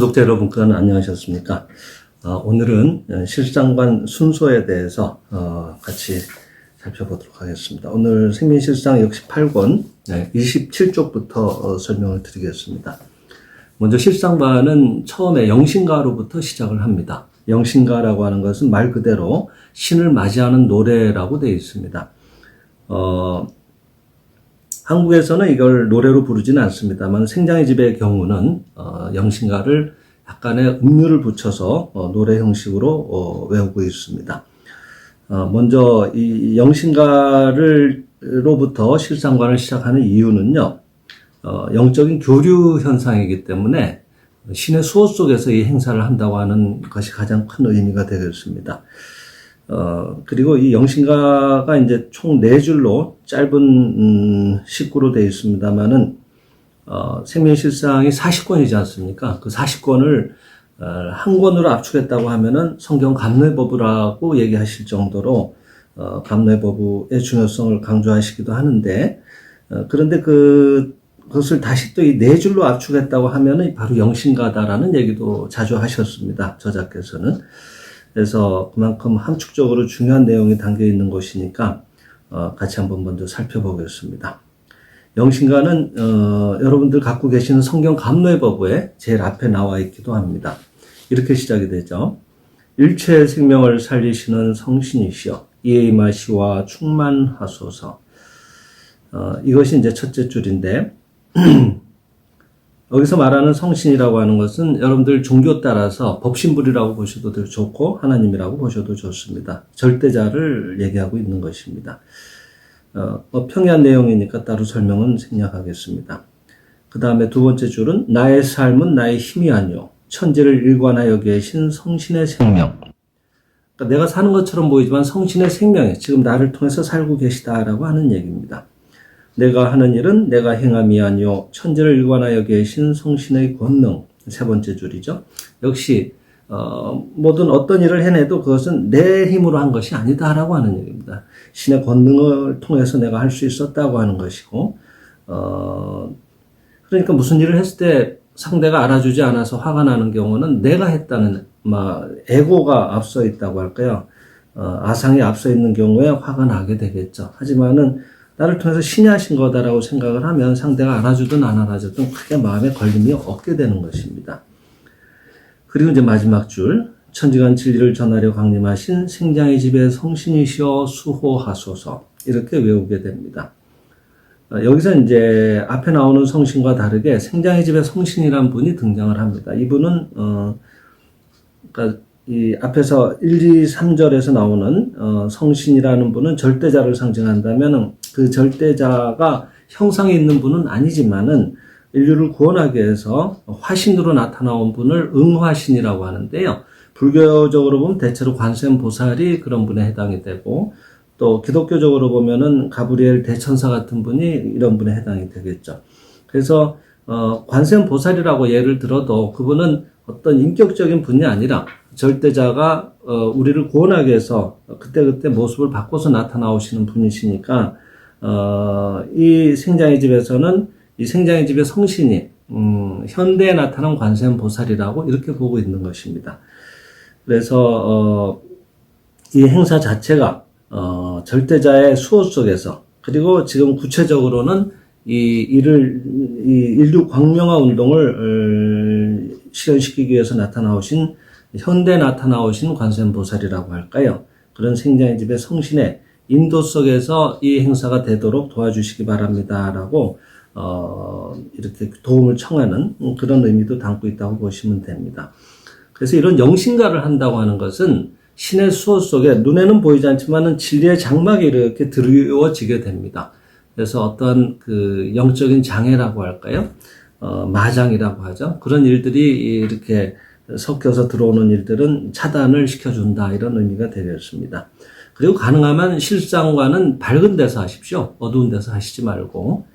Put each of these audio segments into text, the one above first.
구독자 여러분께는 안녕하셨습니까? 어, 오늘은 어, 실상관 순서에 대해서 어, 같이 살펴보도록 하겠습니다. 오늘 생민실상 역시 8권 27쪽부터 설명을 드리겠습니다. 먼저 실상관은 처음에 영신가로부터 시작을 합니다. 영신가라고 하는 것은 말 그대로 신을 맞이하는 노래라고 되어 있습니다. 어, 한국에서는 이걸 노래로 부르지는 않습니다만 생장의 집의 경우는 어, 영신가를 약간의 음률을 붙여서 어, 노래 형식으로 어, 외우고 있습니다. 어, 먼저 이 영신가를로부터 실상관을 시작하는 이유는요. 어, 영적인 교류 현상이기 때문에 신의 수호 속에서 이 행사를 한다고 하는 것이 가장 큰 의미가 되겠습니다. 어, 그리고 이 영신가가 이제 총 네 줄로 짧은, 음, 식구로 되어 있습니다만은, 어, 생명실상이 40권이지 않습니까? 그 40권을, 어, 한 권으로 압축했다고 하면은 성경 감례법이라고 얘기하실 정도로, 어, 감례법의 중요성을 강조하시기도 하는데, 어, 그런데 그, 그것을 다시 또 이 네 줄로 압축했다고 하면은 바로 영신가다라는 얘기도 자주 하셨습니다. 저자께서는. 그래서 그만큼 함축적으로 중요한 내용이 담겨 있는 것이니까 어, 같이 한번 먼저 살펴보겠습니다. 영신가는 어, 여러분들 갖고 계시는 성경 감로의 법에 제일 앞에 나와 있기도 합니다. 이렇게 시작이 되죠. 일체의 생명을 살리시는 성신이시여 이에 임하시와 충만하소서. 어, 이것이 이제 첫째 줄인데 여기서 말하는 성신이라고 하는 것은 여러분들 종교 따라서 법신불이라고 보셔도 좋고 하나님이라고 보셔도 좋습니다. 절대자를 얘기하고 있는 것입니다. 어, 뭐 평이한 내용이니까 따로 설명은 생략하겠습니다. 그 다음에 두 번째 줄은 나의 삶은 나의 힘이 아니요 천지를 일관하여 계신 성신의 생명. 그러니까 내가 사는 것처럼 보이지만 성신의 생명이 지금 나를 통해서 살고 계시다라고 하는 얘기입니다. 내가 하는 일은 내가 행함이 아니요 천지를 일관하여 계신 성신의 권능 세 번째 줄이죠. 역시 어, 모든 어떤 일을 해내도 그것은 내 힘으로 한 것이 아니다라고 하는 얘기입니다. 신의 권능을 통해서 내가 할 수 있었다고 하는 것이고 어, 그러니까 무슨 일을 했을 때 상대가 알아주지 않아서 화가 나는 경우는 내가 했다는 막 에고가 앞서 있다고 할까요? 어, 아상이 앞서 있는 경우에 화가 나게 되겠죠. 하지만은 나를 통해서 신이 하신 거다라고 생각을 하면 상대가 알아주든 안 알아주든 크게 마음에 걸림이 없게 되는 것입니다. 그리고 이제 마지막 줄, 천지간 진리를 전하려 강림하신 생장의 집에 성신이시여 수호하소서. 이렇게 외우게 됩니다. 어, 여기서 이제 앞에 나오는 성신과 다르게 생장의 집에 성신이란 분이 등장을 합니다. 이분은, 어, 그러니까 이 앞에서 1, 2, 3절에서 나오는 어, 성신이라는 분은 절대자를 상징한다면 그 절대자가 형상이 있는 분은 아니지만은 인류를 구원하기 위해서 화신으로 나타나온 분을 응화신이라고 하는데요. 불교적으로 보면 대체로 관세음 보살이 그런 분에 해당이 되고 또 기독교적으로 보면은 가브리엘 대천사 같은 분이 이런 분에 해당이 되겠죠. 그래서 어, 관세음 보살이라고 예를 들어도 그분은 어떤 인격적인 분이 아니라 절대자가 어, 우리를 구원하기 위해서 그때그때 모습을 바꿔서 나타나오시는 분이시니까 어, 이 생장의 집에서는 이 생장의 집의 성신이 음, 현대에 나타난 관세음 보살이라고 이렇게 보고 있는 것입니다. 그래서 어, 이 행사 자체가 어, 절대자의 수호 속에서 그리고 지금 구체적으로는 이 일을 이 인류 광명화 운동을 어, 실현시키기 위해서 나타나오신 현대 나타나오신 관세음보살이라고 할까요? 그런 생장의 집의 성신의 인도 속에서 이 행사가 되도록 도와주시기 바랍니다라고 어, 이렇게 도움을 청하는 그런 의미도 담고 있다고 보시면 됩니다. 그래서 이런 영신가를 한다고 하는 것은 신의 수호 속에 눈에는 보이지 않지만은 진리의 장막이 이렇게 드리워지게 됩니다. 그래서 어떤 그 영적인 장애라고 할까요? 어, 마장이라고 하죠. 그런 일들이 이렇게 섞여서 들어오는 일들은 차단을 시켜준다 이런 의미가 되겠습니다. 그리고 가능하면 실상과는 밝은 데서 하십시오. 어두운 데서 하시지 말고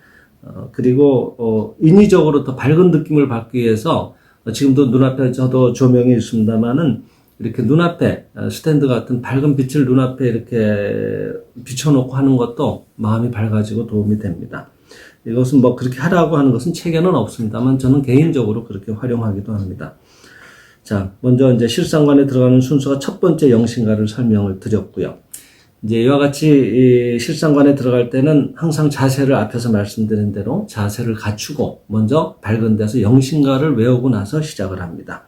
어, 그리고 어, 인위적으로 더 밝은 느낌을 받기 위해서 어, 지금도 눈앞에 저도 조명이 있습니다만은 이렇게 눈앞에 어, 스탠드 같은 밝은 빛을 눈앞에 이렇게 비춰놓고 하는 것도 마음이 밝아지고 도움이 됩니다. 이것은 뭐 그렇게 하라고 하는 것은 책에는 없습니다만 저는 개인적으로 그렇게 활용하기도 합니다. 자, 먼저 이제 실상관에 들어가는 순서가 첫 번째 영신가를 설명을 드렸고요. 이제 이와 같이 이 실상관에 들어갈 때는 항상 자세를 앞에서 말씀드린 대로 자세를 갖추고 먼저 밝은 데서 영신가를 외우고 나서 시작을 합니다.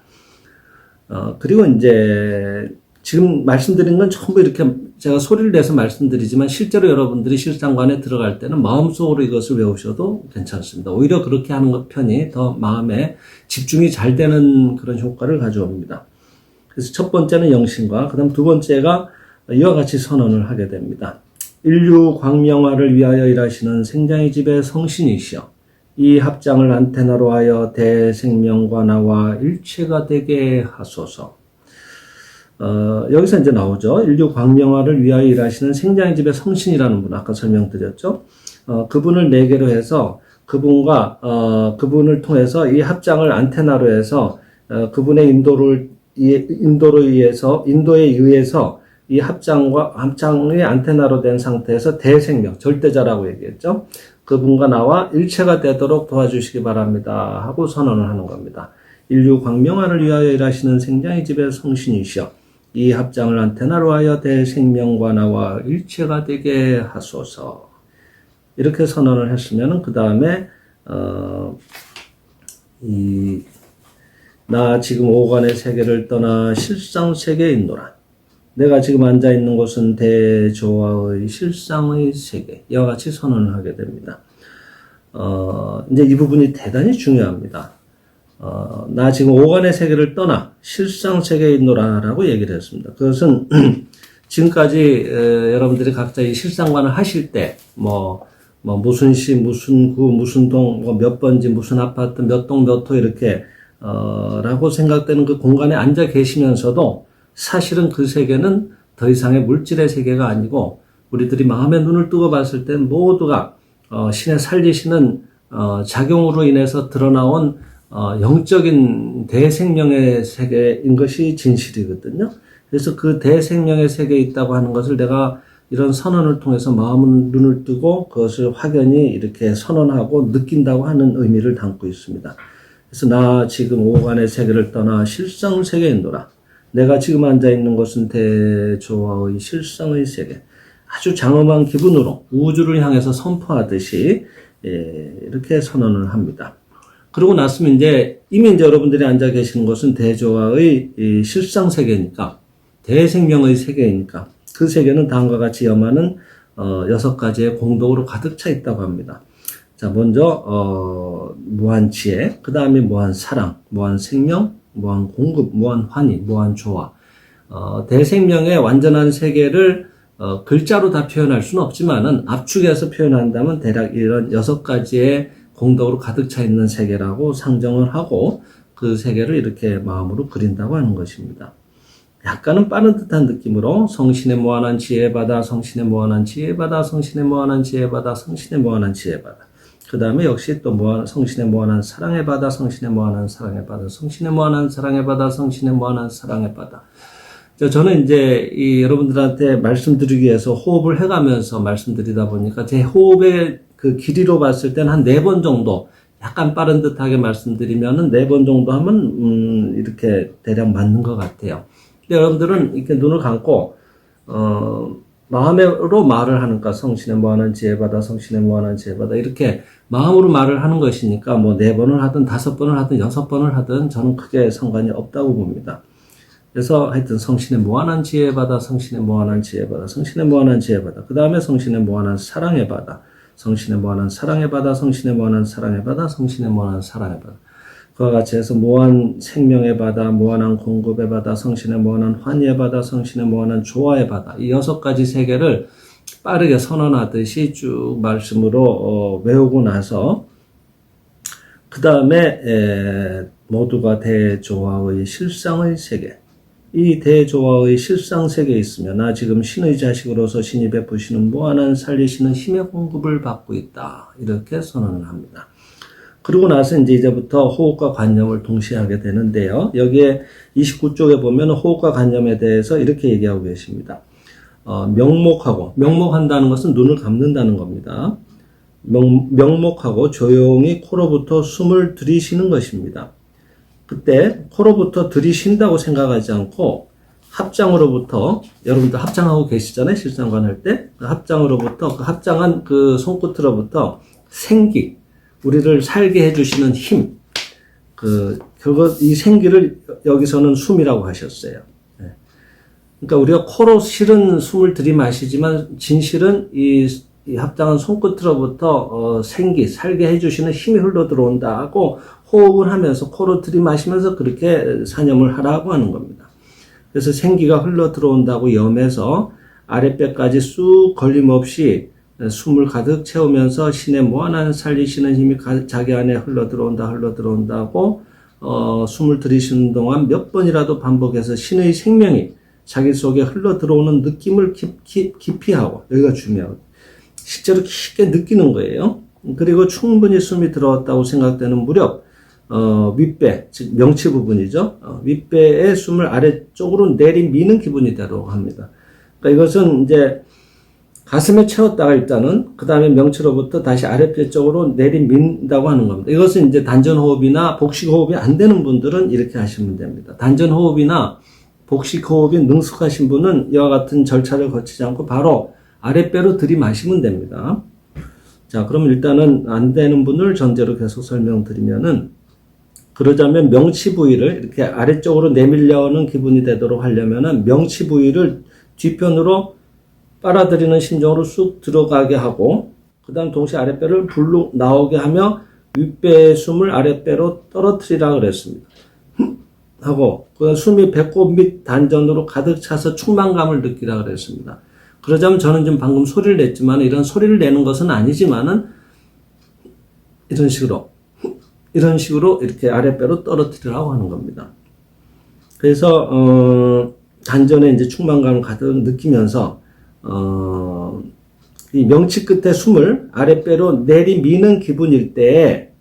어, 그리고 이제 지금 말씀드린 건 전부 이렇게 제가 소리를 내서 말씀드리지만 실제로 여러분들이 실상관에 들어갈 때는 마음속으로 이것을 외우셔도 괜찮습니다. 오히려 그렇게 하는 것 편이 더 마음에 집중이 잘 되는 그런 효과를 가져옵니다. 그래서 첫 번째는 영신과, 그 다음 두 번째가 이와 같이 선언을 하게 됩니다. 인류 광명화를 위하여 일하시는 생장의 집의 성신이시여. 이 합장을 안테나로 하여 대생명과 나와 일체가 되게 하소서. 어, 여기서 이제 나오죠. 인류 광명화를 위하여 일하시는 생장의 집의 성신이라는 분, 아까 설명드렸죠. 어, 그분을 네 개로 해서 그분과, 어, 그분을 통해서 이 합장을 안테나로 해서, 어, 그분의 인도를, 이- 인도로 의해서, 인도에 의해서 이 합장과, 합장의 안테나로 된 상태에서 대생명, 절대자라고 얘기했죠. 그분과 나와 일체가 되도록 도와주시기 바랍니다. 하고 선언을 하는 겁니다. 인류 광명화를 위하여 일하시는 생장의 집의 성신이시여. 이 합장을 안테나로 하여 대생명과 나와 일체가 되게 하소서. 이렇게 선언을 했으면 그 다음에 어, 이, 나 지금 오간의 세계를 떠나 실상 세계에 있노라. 내가 지금 앉아 있는 곳은 대조화의 실상의 세계. 이와 같이 선언을 하게 됩니다. 어, 이제 이 부분이 대단히 중요합니다. 어, 나 지금 오간의 세계를 떠나 실상 세계에 있노라라고 얘기를 했습니다. 그것은 지금까지 에, 여러분들이 각자 이 실상관을 하실 때, 뭐, 뭐 무슨 시, 무슨 구, 무슨 동, 뭐 몇 번지, 무슨 아파트, 몇 동, 몇 호 이렇게 어, 라고 생각되는 그 공간에 앉아 계시면서도 사실은 그 세계는 더 이상의 물질의 세계가 아니고 우리들이 마음의 눈을 뜨고 봤을 때 모두가 어, 신의 살리시는 어, 작용으로 인해서 드러나온 어, 영적인 대생명의 세계인 것이 진실이거든요. 그래서 그 대생명의 세계에 있다고 하는 것을 내가 이런 선언을 통해서 마음은 눈을 뜨고 그것을 확연히 이렇게 선언하고 느낀다고 하는 의미를 담고 있습니다. 그래서 나 지금 오간의 세계를 떠나 실상 세계에 있노라. 내가 지금 앉아 있는 곳은 대조화의 실상의 세계. 아주 장엄한 기분으로 우주를 향해서 선포하듯이 예, 이렇게 선언을 합니다. 그러고 났으면 이제 이미 이제 여러분들이 앉아 계시는 곳은 대조화의 이 실상 세계니까 대생명의 세계이니까 그 세계는 다음과 같이 염하는 어, 여섯 가지의 공덕으로 가득 차 있다고 합니다. 자, 먼저 어, 무한 지혜, 그 다음에 무한 사랑, 무한 생명, 무한 공급, 무한 환희, 무한 조화. 어, 대생명의 완전한 세계를 어, 글자로 다 표현할 수는 없지만은 압축해서 표현한다면 대략 이런 여섯 가지의 공덕으로 가득 차 있는 세계라고 상정을 하고 그 세계를 이렇게 마음으로 그린다고 하는 것입니다. 약간은 빠른 듯한 느낌으로 성신의 무한한 지혜받아 성신의 무한한 지혜받아 성신의 무한한 지혜받아 성신의 무한한 지혜받아 그 다음에 역시 또 무한, 성신의 무한한 사랑의 바다 성신의 무한한 사랑의 바다 성신의 무한한 사랑의 바다 성신의 무한한 사랑의 바다 자, 저는 이제 이 여러분들한테 말씀드리기 위해서 호흡을 해가면서 말씀드리다 보니까 제 호흡의 그 길이로 봤을 때는 한 네 번 정도 약간 빠른 듯하게 말씀드리면은 네 번 정도 하면 음 이렇게 대략 맞는 것 같아요. 근데 여러분들은 이렇게 눈을 감고 어 마음으로 말을 하니까 성신의 무한한 지혜받아 성신의 무한한 지혜받아 이렇게 마음으로 말을 하는 것이니까 뭐 네 번을 하든 다섯 번을 하든 여섯 번을 하든 저는 크게 상관이 없다고 봅니다. 그래서 하여튼 성신의 무한한 지혜 받아 성신의 무한한 지혜 받아 성신의 무한한 지혜 받아 그 다음에 성신의 무한한 사랑의 받아 성신의 무한한 사랑의 받아 성신의 무한한 사랑의 받아 성신의 무한한 사랑의 받아 그와 같이 해서 무한 생명의 바다, 무한한 공급의 바다, 성신의 무한한 환희의 바다, 성신의 무한한 조화의 바다 이 여섯 가지 세계를 빠르게 선언하듯이 쭉 말씀으로 어, 외우고 나서 그 다음에 모두가 대조화의 실상의 세계 이 대조화의 실상 세계에 있으면 나 지금 신의 자식으로서 신이 베푸시는 무한한 살리시는 힘의 공급을 받고 있다 이렇게 선언을 합니다. 그러고 나서 이제 이제부터 호흡과 관념을 동시에 하게 되는데요. 여기에 29쪽에 보면 호흡과 관념에 대해서 이렇게 얘기하고 계십니다. 어, 명목하고 명목한다는 것은 눈을 감는다는 겁니다. 명, 명목하고 조용히 코로부터 숨을 들이쉬는 것입니다. 그때 코로부터 들이쉰다고 생각하지 않고 합장으로부터 여러분들 합장하고 계시잖아요 실상관 할때 그 합장으로부터 그 합장한 그 손끝으로부터 생기 우리를 살게 해주시는 힘 그 그것 이 생기를 여기서는 숨이라고 하셨어요. 예. 그러니까 우리가 코로 실은 숨을 들이마시지만 진실은 이, 이 합장한 손끝으로부터 어, 생기 살게 해주시는 힘이 흘러 들어온다 하고 호흡을 하면서 코로 들이마시면서 그렇게 사념을 하라고 하는 겁니다. 그래서 생기가 흘러 들어온다고 염해서 아랫배까지 쑥 걸림없이 숨을 가득 채우면서 신의 무한한 살리시는 힘이 가- 자기 안에 흘러 들어온다 흘러 들어온다고 어, 숨을 들이쉬는 동안 몇 번이라도 반복해서 신의 생명이 자기 속에 흘러 들어오는 느낌을 깊, 깊, 깊이 하고 여기가 중요하고 실제로 깊게 느끼는 거예요. 그리고 충분히 숨이 들어왔다고 생각되는 무렵 어, 윗배, 즉 명치 부분이죠. 어, 윗배의 숨을 아래쪽으로 내리미는 기분이 되도록 합니다. 그러니까 이것은 이제 가슴에 채웠다가 일단은 그 다음에 명치로부터 다시 아랫배 쪽으로 내리민다고 하는 겁니다. 이것은 이제 단전 호흡이나 복식 호흡이 안 되는 분들은 이렇게 하시면 됩니다. 단전 호흡이나 복식 호흡이 능숙하신 분은 이와 같은 절차를 거치지 않고 바로 아랫배로 들이마시면 됩니다. 자, 그럼 일단은 안 되는 분을 전제로 계속 설명드리면은 그러자면 명치 부위를 이렇게 아래쪽으로 내밀려오는 기분이 되도록 하려면은 명치 부위를 뒤편으로 빨아들이는 심정으로 쑥 들어가게 하고 그 다음 동시에 아랫배를 불룩 나오게 하며 윗배의 숨을 아랫배로 떨어뜨리라 그랬습니다. 하고 그 숨이 배꼽 및 단전으로 가득 차서 충만감을 느끼라 그랬습니다. 그러자면 저는 지금 방금 소리를 냈지만 이런 소리를 내는 것은 아니지만은 이런 식으로 이런 식으로 이렇게 아랫배로 떨어뜨리라고 하는 겁니다. 그래서 어, 단전에 이제 충만감을 가득 느끼면서 어, 이 명치 끝에 숨을 아랫배로 내리미는 기분일 때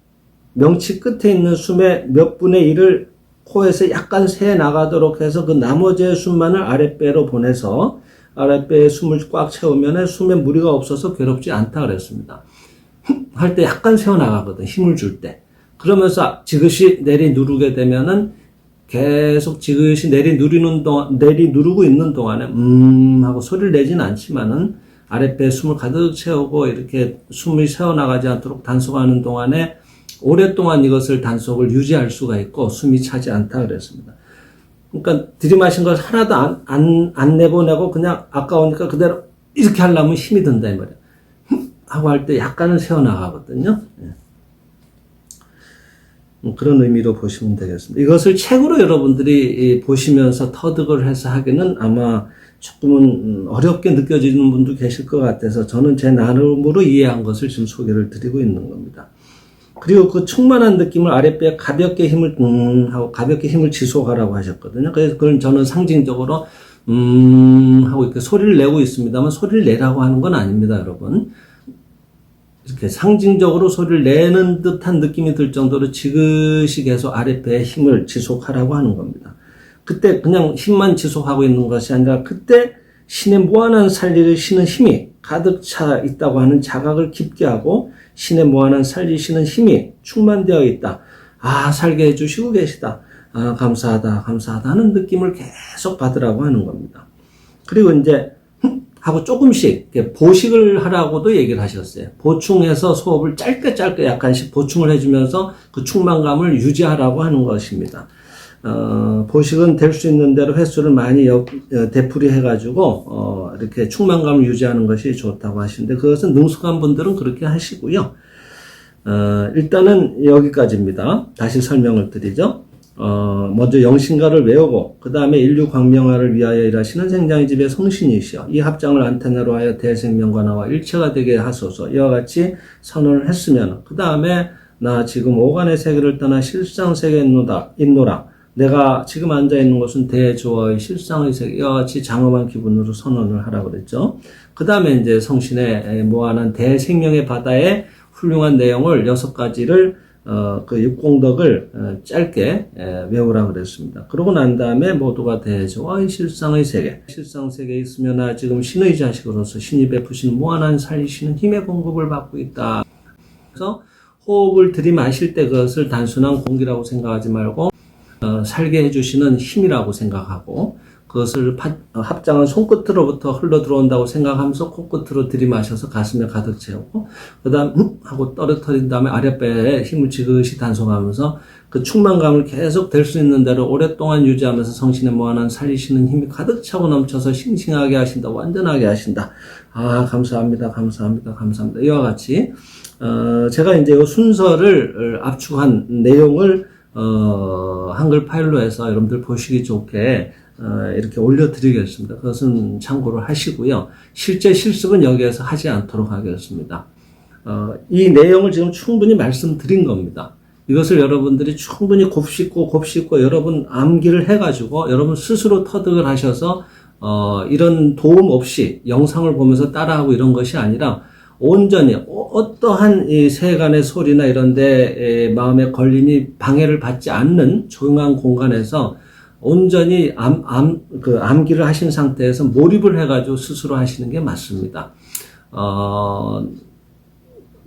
명치 끝에 있는 숨의 몇 분의 1을 코에서 약간 새 나가도록 해서 그 나머지의 숨만을 아랫배로 보내서 아랫배에 숨을 꽉 채우면 숨에 무리가 없어서 괴롭지 않다 그랬습니다. 할 때 약간 새어 나가거든 힘을 줄 때. 그러면서 지그시 내리 누르게 되면은 계속 지그시 내리 누리는 동안, 내리 누르고 있는 동안에, 음, 하고 소리를 내진 않지만은 아랫배에 숨을 가득 채우고 이렇게 숨이 새어나가지 않도록 단속하는 동안에 오랫동안 이것을 단속을 유지할 수가 있고 숨이 차지 않다 그랬습니다. 그러니까 들이마신 걸 하나도 안, 안, 안 내보내고 그냥 아까우니까 그대로 이렇게 하려면 힘이 든다 이 말이야. 하고 할 때 약간은 새어나가거든요. 예. 음, 그런 의미로 보시면 되겠습니다. 이것을 책으로 여러분들이 이, 보시면서 터득을 해서 하기는 아마 조금은 음, 어렵게 느껴지는 분도 계실 것 같아서 저는 제 나름으로 이해한 것을 지금 소개를 드리고 있는 겁니다. 그리고 그 충만한 느낌을 아랫배에 가볍게 힘을 음 하고 가볍게 힘을 지속하라고 하셨거든요. 그래서 그걸 저는 상징적으로 음 하고 이렇게 소리를 내고 있습니다만 소리를 내라고 하는 건 아닙니다, 여러분. 이렇게 상징적으로 소리를 내는 듯한 느낌이 들 정도로 지그시 계속 아랫배에 힘을 지속하라고 하는 겁니다. 그때 그냥 힘만 지속하고 있는 것이 아니라 그때 신의 무한한 살리를 쉬는 힘이 가득 차 있다고 하는 자각을 깊게 하고 신의 무한한 살리시는 힘이 충만되어 있다. 아, 살게 해주시고 계시다. 아, 감사하다, 감사하다 하는 느낌을 계속 받으라고 하는 겁니다. 그리고 이제 하고 조금씩 보식을 하라고도 얘기를 하셨어요. 보충해서 소업을 짧게 짧게 약간씩 보충을 해주면서 그 충만감을 유지하라고 하는 것입니다. 어, 보식은 될 수 있는 대로 횟수를 많이 역, 어, 되풀이 해가지고 어, 이렇게 충만감을 유지하는 것이 좋다고 하시는데 그것은 능숙한 분들은 그렇게 하시고요. 어, 일단은 여기까지입니다. 다시 설명을 드리죠. 어, 먼저 영신가를 외우고 그 다음에 인류 광명화를 위하여 일하시는 생장의 집의 성신이시여. 이 합장을 안테나로 하여 대생명과 나와 일체가 되게 하소서. 이와 같이 선언을 했으면 그 다음에 나 지금 오간의 세계를 떠나 실상 세계에 있노다, 있노라. 내가 지금 앉아 있는 곳은 대조의 실상의 세계. 이와 같이 장엄한 기분으로 선언을 하라고 그랬죠. 그 다음에 이제 성신의 모아난 대생명의 바다의 훌륭한 내용을 여섯 가지를 어, 그 육공덕을 어, 짧게 에, 외우라 그랬습니다. 그러고 난 다음에 모두가 대조의 실상의 세계, 실상 세계에 있으면 나 지금 신의 자식으로서 신이 베푸시는 무한한 살리시는 힘의 공급을 받고 있다. 그래서 호흡을 들이마실 때 그것을 단순한 공기라고 생각하지 말고 어, 살게 해주시는 힘이라고 생각하고 그것을 파- 어, 합장은 손끝으로부터 흘러 들어온다고 생각하면서 코끝으로 들이마셔서 가슴에 가득 채우고 그다음 음! 하고 떨어뜨린 다음에 아랫배에 힘을 지그시 단속하면서 그 충만감을 계속 될 수 있는 대로 오랫동안 유지하면서 성신의 무한한 살리시는 힘이 가득 차고 넘쳐서 싱싱하게 하신다 완전하게 하신다. 아 감사합니다 감사합니다 감사합니다. 이와 같이 어, 제가 이제 이 순서를 어, 압축한 내용을 어, 한글 파일로 해서 여러분들 보시기 좋게 어, 이렇게 올려드리겠습니다. 그것은 참고를 하시고요. 실제 실습은 여기에서 하지 않도록 하겠습니다. 어, 이 내용을 지금 충분히 말씀드린 겁니다. 이것을 여러분들이 충분히 곱씹고 곱씹고 여러분 암기를 해가지고 여러분 스스로 터득을 하셔서 어, 이런 도움 없이 영상을 보면서 따라하고 이런 것이 아니라 온전히 어- 어떠한 이 세간의 소리나 이런데 에, 마음에 걸림이 방해를 받지 않는 조용한 공간에서 온전히 암, 암, 그 암기를 하신 상태에서 몰입을 해가지고 스스로 하시는 게 맞습니다. 어,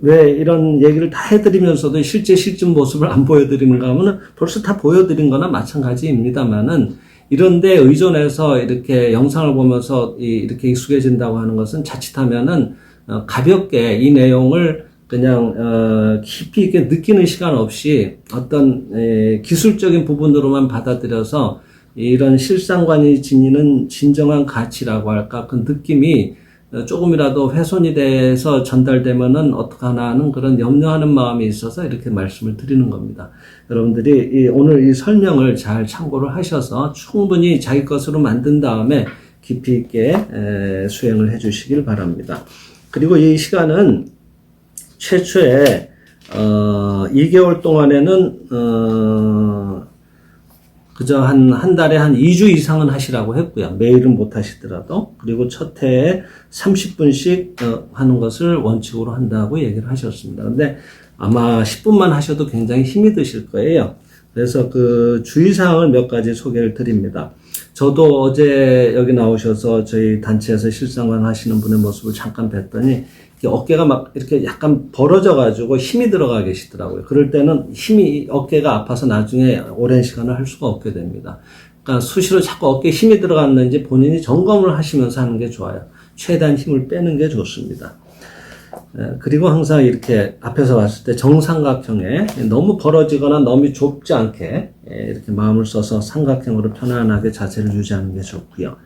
왜 이런 얘기를 다 해드리면서도 실제 실증 모습을 안 보여드리는가 하면은 벌써 다 보여드린 거나 마찬가지입니다만은 이런데 의존해서 이렇게 영상을 보면서 이- 이렇게 익숙해진다고 하는 것은 자칫하면은 어, 가볍게 이 내용을 그냥 어, 깊이 있게 느끼는 시간 없이 어떤 에, 기술적인 부분으로만 받아들여서 이런 실상관이 지니는 진정한 가치라고 할까 그 느낌이 어, 조금이라도 훼손이 돼서 전달되면은 어떡하나 하는 그런 염려하는 마음이 있어서 이렇게 말씀을 드리는 겁니다. 여러분들이 이 오늘 이 설명을 잘 참고를 하셔서 충분히 자기 것으로 만든 다음에 깊이 있게 에, 수행을 해 주시길 바랍니다. 그리고 이 시간은 최초에 어, 2개월 동안에는 어, 그저 한, 한 달에 한 2주 이상은 하시라고 했고요. 매일은 못 하시더라도. 그리고 첫 해에 30분씩 어, 하는 것을 원칙으로 한다고 얘기를 하셨습니다. 근데 아마 10분만 하셔도 굉장히 힘이 드실 거예요. 그래서 그 주의사항을 몇 가지 소개를 드립니다. 저도 어제 여기 나오셔서 저희 단체에서 실상관 하시는 분의 모습을 잠깐 뵀더니 어깨가 막 이렇게 약간 벌어져 가지고 힘이 들어가 계시더라고요. 그럴 때는 힘이 어깨가 아파서 나중에 오랜 시간을 할 수가 없게 됩니다. 그러니까 수시로 자꾸 어깨에 힘이 들어갔는지 본인이 점검을 하시면서 하는 게 좋아요. 최대한 힘을 빼는 게 좋습니다. 예, 그리고 항상 이렇게 앞에서 봤을 때 정삼각형에 너무 벌어지거나 너무 좁지 않게 예, 이렇게 마음을 써서 삼각형으로 편안하게 자세를 유지하는 게 좋고요.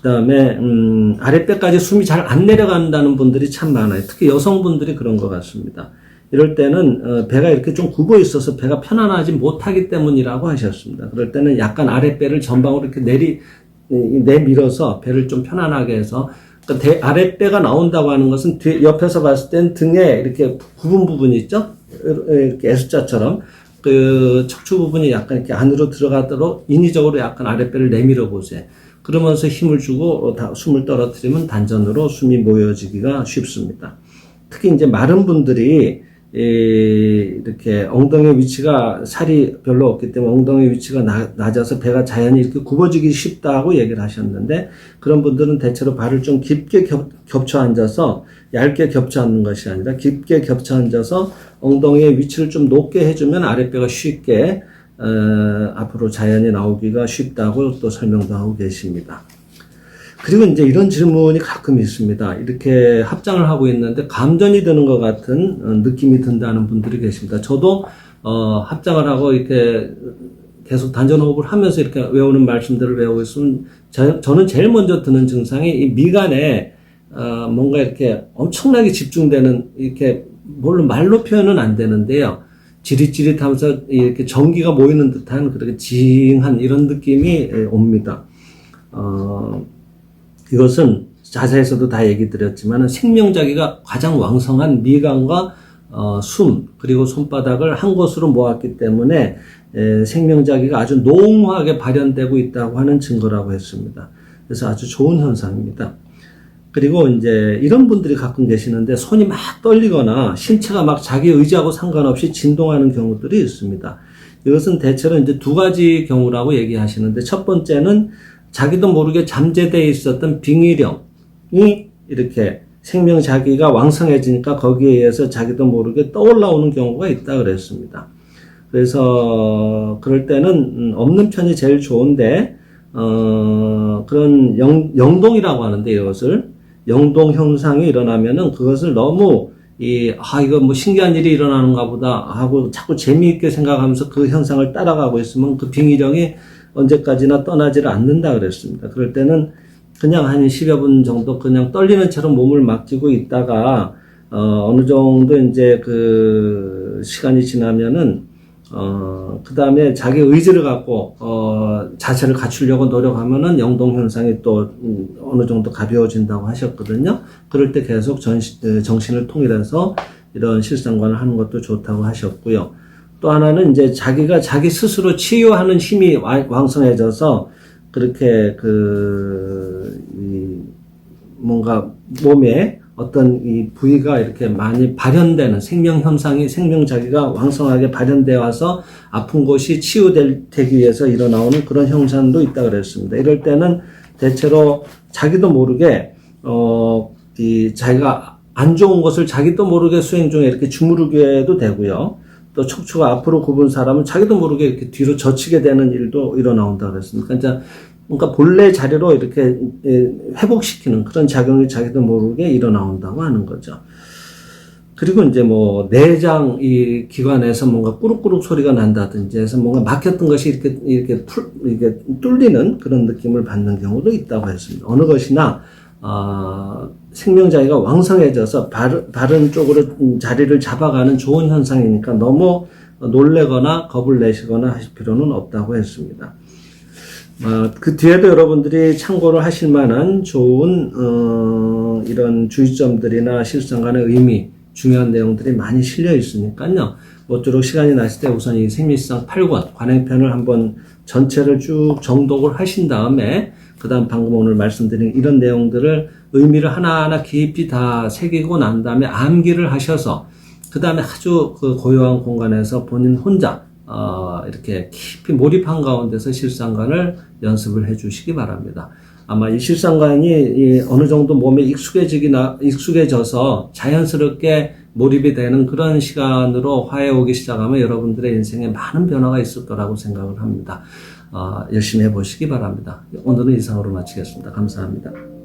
그 다음에 음, 아랫배까지 숨이 잘 안 내려간다는 분들이 참 많아요. 특히 여성분들이 그런 것 같습니다. 이럴 때는 어, 배가 이렇게 좀 굽어 있어서 배가 편안하지 못하기 때문이라고 하셨습니다. 그럴 때는 약간 아랫배를 전방으로 이렇게 내리 이- 내밀어서 배를 좀 편안하게 해서 그러니까 대- 아랫배가 나온다고 하는 것은 뒤, 옆에서 봤을 땐 등에 이렇게 굽은 부분이 있죠? 이렇게 S자처럼 그 척추 부분이 약간 이렇게 안으로 들어가도록 인위적으로 약간 아랫배를 내밀어 보세요. 그러면서 힘을 주고 숨을 떨어뜨리면 단전으로 숨이 모여지기가 쉽습니다. 특히 이제 마른 분들이 이- 이렇게 엉덩이 위치가 살이 별로 없기 때문에 엉덩이 위치가 나- 낮아서 배가 자연히 이렇게 굽어지기 쉽다고 얘기를 하셨는데 그런 분들은 대체로 발을 좀 깊게 겹, 겹쳐 앉아서 얇게 겹쳐 앉는 것이 아니라 깊게 겹쳐 앉아서 엉덩이의 위치를 좀 높게 해주면 아랫배가 쉽게 어, 앞으로 자연히 나오기가 쉽다고 또 설명도 하고 계십니다. 그리고 이제 이런 질문이 가끔 있습니다. 이렇게 합장을 하고 있는데 감전이 드는 것 같은 어, 느낌이 든다는 분들이 계십니다. 저도 어, 합장을 하고 이렇게 계속 단전호흡을 하면서 이렇게 외우는 말씀들을 외우고 있으면 저, 저는 제일 먼저 드는 증상이 이 미간에 어, 뭔가 이렇게 엄청나게 집중되는 이렇게 물론 말로 표현은 안 되는데요. 지릿지릿하면서 이렇게 전기가 모이는 듯한 그렇게 징한 이런 느낌이 에, 옵니다. 어, 이것은 자세에서도 다 얘기 드렸지만 생명자기가 가장 왕성한 미간과 어, 숨 그리고 손바닥을 한 곳으로 모았기 때문에 에, 생명자기가 아주 농후하게 발현되고 있다고 하는 증거라고 했습니다. 그래서 아주 좋은 현상입니다. 그리고 이제 이런 분들이 가끔 계시는데 손이 막 떨리거나 신체가 막 자기 의지하고 상관없이 진동하는 경우들이 있습니다. 이것은 대체로 이제 두 가지 경우라고 얘기하시는데 첫 번째는 자기도 모르게 잠재되어 있었던 빙의령이 이렇게 생명 자기가 왕성해지니까 거기에 의해서 자기도 모르게 떠올라오는 경우가 있다 그랬습니다. 그래서 그럴 때는 음, 없는 편이 제일 좋은데 어, 그런 영, 영동이라고 하는데 이것을 영동 현상이 일어나면은 그것을 너무 이, 아, 이거 뭐 신기한 일이 일어나는가 보다 하고 자꾸 재미있게 생각하면서 그 현상을 따라가고 있으면 그 빙의령이 언제까지나 떠나지를 않는다 그랬습니다. 그럴 때는 그냥 한 10여 분 정도 그냥 떨리는 채로 몸을 맡기고 있다가 어, 어느 정도 이제 그 시간이 지나면은 어, 그 다음에 자기 의지를 갖고, 어, 자세를 갖추려고 노력하면은 영동 현상이 또, 음, 어느 정도 가벼워진다고 하셨거든요. 그럴 때 계속 전시, 에, 정신을 통일해서 이런 실상관을 하는 것도 좋다고 하셨고요. 또 하나는 이제 자기가 자기 스스로 치유하는 힘이 와- 왕성해져서 그렇게 그, 이, 뭔가 몸에 어떤 이 부위가 이렇게 많이 발현되는 생명 현상이 생명 자기가 왕성하게 발현되어 와서 아픈 곳이 치유되기 위해서 일어나오는 그런 현상도 있다 그랬습니다. 이럴 때는 대체로 자기도 모르게 어 이 자기가 안 좋은 것을 자기도 모르게 수행 중에 이렇게 주무르게 도 되고요. 또 척추가 앞으로 굽은 사람은 자기도 모르게 이렇게 뒤로 젖히게 되는 일도 일어나온다 그랬습니다. 그러니까 그러니까 본래 자리로 이렇게 예, 회복시키는 그런 작용이 자기도 모르게 일어나온다고 하는 거죠. 그리고 이제 뭐 내장 이 기관에서 뭔가 꾸룩꾸룩 소리가 난다든지 해서 뭔가 막혔던 것이 이렇게 이렇게 풀 이게 뚫리는 그런 느낌을 받는 경우도 있다고 했습니다. 어느 것이나 어, 생명자기가 왕성해져서 바른, 바른 쪽으로 음, 자리를 잡아가는 좋은 현상이니까 너무 놀래거나 겁을 내시거나 하실 필요는 없다고 했습니다. 어, 그 뒤에도 여러분들이 참고를 하실 만한 좋은 어, 이런 주의점들이나 실상간의 의미 중요한 내용들이 많이 실려 있으니까요. 모쪼록 시간이 나실 때 우선 이 생리상 8권 관행편을 한번 전체를 쭉 정독을 하신 다음에 그 다음 방금 오늘 말씀드린 이런 내용들을 의미를 하나하나 깊이 다 새기고 난 다음에 암기를 하셔서 그 다음에 아주 그 고요한 공간에서 본인 혼자 어, 이렇게 깊이 몰입한 가운데서 실상관을 연습을 해 주시기 바랍니다. 아마 이 실상관이 이 어느 정도 몸에 익숙해지기나, 익숙해져서 자연스럽게 몰입이 되는 그런 시간으로 화해 오기 시작하면 여러분들의 인생에 많은 변화가 있을 거라고 생각을 합니다. 어, 열심히 해보시기 바랍니다. 오늘은 이상으로 마치겠습니다. 감사합니다.